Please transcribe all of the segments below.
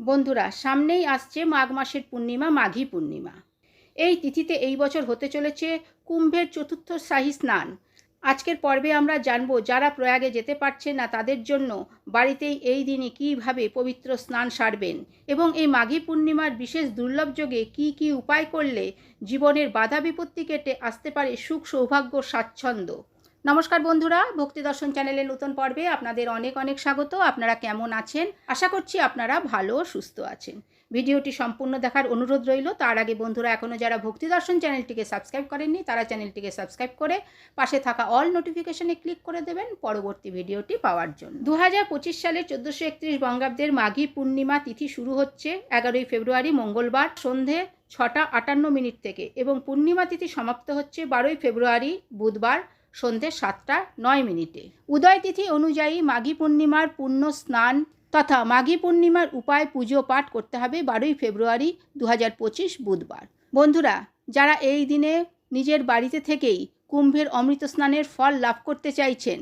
বন্ধুরা, সামনেই আসছে মাঘ মাসের পূর্ণিমা, মাঘী পূর্ণিমা। এই তিথিতে এই বছর হতে চলেছে কুম্ভের চতুর্থ শাহী স্নান। আজকের পর্বে আমরা জানব, যারা প্রয়াগে যেতে পারছে না তাদের জন্য বাড়িতেই এই দিনে কীভাবে পবিত্র স্নান সারবেন এবং এই মাঘী পূর্ণিমার বিশেষ দুর্লভ যোগে কী কী উপায় করলে জীবনের বাধা বিপত্তি কেটে আসতে পারে সুখ সৌভাগ্য স্বাচ্ছন্দ্য। নমস্কার বন্ধুরা, ভক্তি দর্শন চ্যানেলের নতুন পর্বে আপনাদের অনেক অনেক স্বাগত। আপনারা কেমন আছেন? আশা করছি আপনারা ভালো সুস্থ আছেন। ভিডিওটি সম্পূর্ণ দেখার অনুরোধ রইল। তার আগে বন্ধুরা এখনও যারা ভক্তি দর্শন চ্যানেলটিকে সাবস্ক্রাইব করেননি, তারা চ্যানেলটিকে সাবস্ক্রাইব করে পাশে থাকা অল নোটিফিকেশনে ক্লিক করে দেবেন পরবর্তী ভিডিওটি পাওয়ার জন্য। দু হাজার পঁচিশ সালে চোদ্দোশো একত্রিশ বঙ্গাব্দের মাঘী পূর্ণিমা তিথি শুরু হচ্ছে এগারোই ফেব্রুয়ারি মঙ্গলবার সন্ধে ছটা আটান্ন মিনিট থেকে এবং পূর্ণিমা তিথি সমাপ্ত হচ্ছে বারোই ফেব্রুয়ারি বুধবার সন্ধে সাতটা, নয় মিনিটে। উদয় তিথি অনুযায়ী মাঘী পূর্ণিমার পূর্ণ স্নান তথা মাঘী পূর্ণিমার উপায় পুজো পাঠ করতে হবে বারোই ফেব্রুয়ারি দু হাজার পঁচিশ বুধবার। বন্ধুরা, যারা এই দিনে নিজের বাড়িতে থেকেই কুম্ভের অমৃত স্নানের ফল লাভ করতে চাইছেন,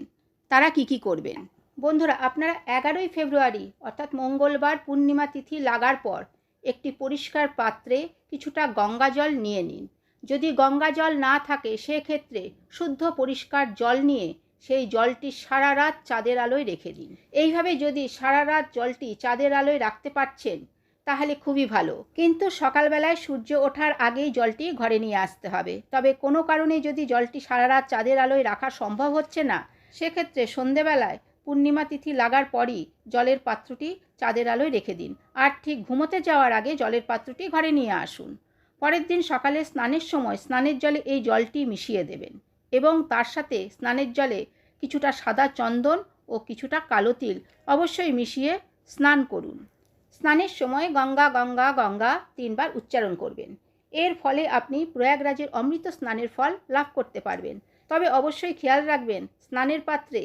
তারা কি কি করবেন? বন্ধুরা, আপনারা এগারোই ফেব্রুয়ারি, অর্থাৎ মঙ্গলবার পূর্ণিমা তিথি লাগার পর একটি পরিষ্কার পাত্রে কিছুটা গঙ্গা জল নিয়ে নিন। যদি গঙ্গা জল না থাকে, সেক্ষেত্রে শুদ্ধ পরিষ্কার জল নিয়ে সেই জলটি সারা রাত চাঁদের আলোয় রেখে দিন। এইভাবে যদি সারা রাত জলটি চাঁদের আলোয় রাখতে পারছেন, তাহলে খুবই ভালো। কিন্তু সকালবেলায় সূর্য ওঠার আগেই জলটি ঘরে নিয়ে আসতে হবে। তবে কোনো কারণে যদি জলটি সারা রাত চাঁদের আলোয় রাখা সম্ভব হচ্ছে না, সেক্ষেত্রে সন্ধেবেলায় পূর্ণিমা তিথি লাগার পরই জলের পাত্রটি চাঁদের আলোয় রেখে দিন। আর ঠিক ঘুমোতে যাওয়ার আগে জলের পাত্রটি ঘরে নিয়ে আসুন। পরের দিন সকালে স্নানের সময় স্নানের জলে এই জলটি মিশিয়ে দেবেন এবং তার সাথে স্নানের জলে কিছুটা সাদা চন্দন ও কিছুটা কালো তিল অবশ্যই মিশিয়ে স্নান করুন। স্নানের সময় গঙ্গা গঙ্গা গঙ্গা তিনবার উচ্চারণ করবেন। এর ফলে আপনি প্রয়াগরাজের অমৃত স্নানের ফল লাভ করতে পারবেন। তবে অবশ্যই খেয়াল রাখবেন, স্নানের পাত্রে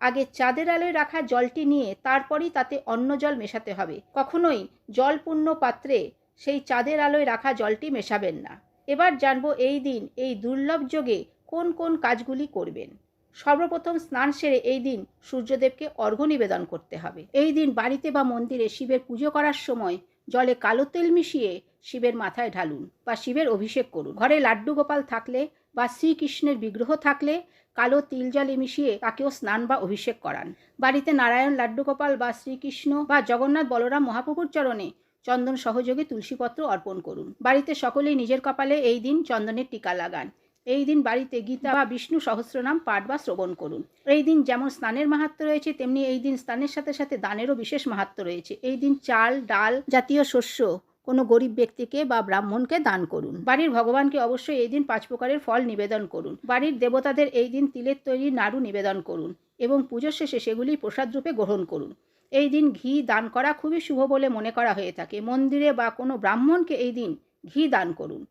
আগে চাঁদের আলোয় রাখা জলটি নিয়ে তারপরই তাতে অন্য জল মেশাতে হবে। কখনোই জলপূর্ণ পাত্রে সেই চাঁদের আলোয় রাখা জলটি মেশাবেন না। এবার জানব এই দিন, এই দুর্লভ যোগে কোন কোন কাজগুলি করবেন। সর্বপ্রথম স্নান সেরে এই দিন সূর্যদেবকে অর্ঘ্য নিবেদন করতে হবে। এই দিন বাড়িতে বা মন্দিরে শিবের পুজো করার সময় জলে কালো তেল মিশিয়ে শিবের মাথায় ঢালুন বা শিবের অভিষেক করুন। ঘরে লাড্ডু গোপাল থাকলে বা শ্রীকৃষ্ণের বিগ্রহ থাকলে কালো তিল জলে মিশিয়ে তাকেও স্নান বা অভিষেক করান। বাড়িতে নারায়ণ, লাড্ডু গোপাল বা শ্রীকৃষ্ণ বা জগন্নাথ, বলরাম মহাপ্রভুর চরণে চন্দন সহযোগে তুলসীপত্র অর্পণ করুন। বাড়িতে সকলেই নিজের কপালে এই দিন চন্দনের টিকা লাগান। এই দিন বাড়িতে গীতা বা বিষ্ণু সহস্রনাম পাঠ বা শ্রবণ করুন। এই দিন যেমন স্নানের মাহাত্ম রয়েছে, তেমনি এই দিন স্নানের সাথে সাথে দানেরও বিশেষ মাহাত্ম রয়েছে। এই দিন চাল, ডাল জাতীয় শস্য কোনো গরিব ব্যক্তিকে বা ব্রাহ্মণকে দান করুন। বাড়ির ভগবানকে অবশ্যই এই দিন পাঁচ প্রকারের ফল নিবেদন করুন। বাড়ির দেবতাদের এই দিন তিলের তৈরি নাড়ু নিবেদন করুন এবং পুজোর শেষে সেগুলি প্রসাদ রূপে গ্রহণ করুন। এই দিন ঘি দান করা খুবই শুভ বলে মনে করা হয়ে থাকে। মন্দিরে বা কোনো ব্রাহ্মণকে এই দিন ঘি দান করুন।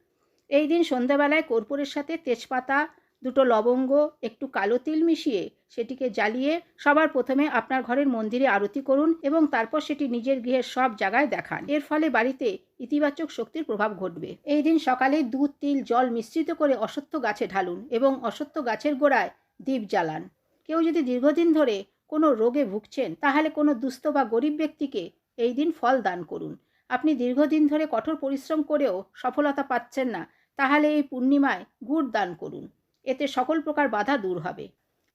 এই দিন সন্ধ্যাবেলায় কর্পূরের সাথে তেজপাতা, দুটো লবঙ্গ, একটু কালো তিল মিশিয়ে সেটিকে জ্বালিয়ে সবার প্রথমে আপনার ঘরের মন্দিরে আরতি করুন এবং তারপর সেটি নিজের গৃহের সব জায়গায় দেখান। এর ফলে বাড়িতে ইতিবাচক শক্তির প্রভাব ঘটবে। এই দিন সকালে দুধ, তিল, জল মিশ্রিত করে অসত্য গাছে ঢালুন এবং অসত্য গাছের গোড়ায় দ্বীপ জ্বালান। কেউ যদি দীর্ঘদিন ধরে কোনো রোগে ভুগছেন, তাহলে কোনো দুস্থ বা গরিব ব্যক্তিকে এই দিন ফল দান করুন। আপনি দীর্ঘদিন ধরে কঠোর পরিশ্রম করেও সফলতা পাচ্ছেন না, তাহলে এই পূর্ণিমায় গুড় দান করুন। এতে সকল প্রকার বাধা দূর হবে।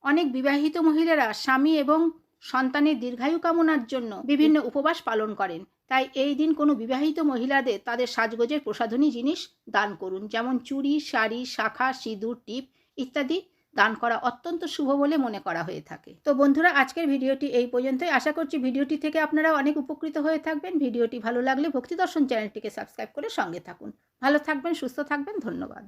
অনেক বিবাহিত মহিলারা স্বামী এবং সন্তানের দীর্ঘায়ু কামনার জন্য বিভিন্ন উপবাস পালন করেন। তাই এই দিন কোনো বিবাহিত মহিলাদের তাদের সাজগোজের প্রসাধনী জিনিস দান করুন, যেমন চুড়ি, শাড়ি, শাখা, সিঁদুর, টিপ ইত্যাদি দান করা অত্যন্ত শুভ বলে মনে করা হয়ে থাকে। তো বন্ধুরা, আজকের ভিডিওটি এই পর্যন্তই। আশা করছি ভিডিওটি থেকে আপনারা অনেক উপকৃত হয়ে থাকবেন। ভিডিওটি ভালো লাগলে ভক্তি দর্শন চ্যানেলটিকে সাবস্ক্রাইব করে সঙ্গে থাকুন। ভালো থাকবেন, সুস্থ থাকবেন, ধন্যবাদ।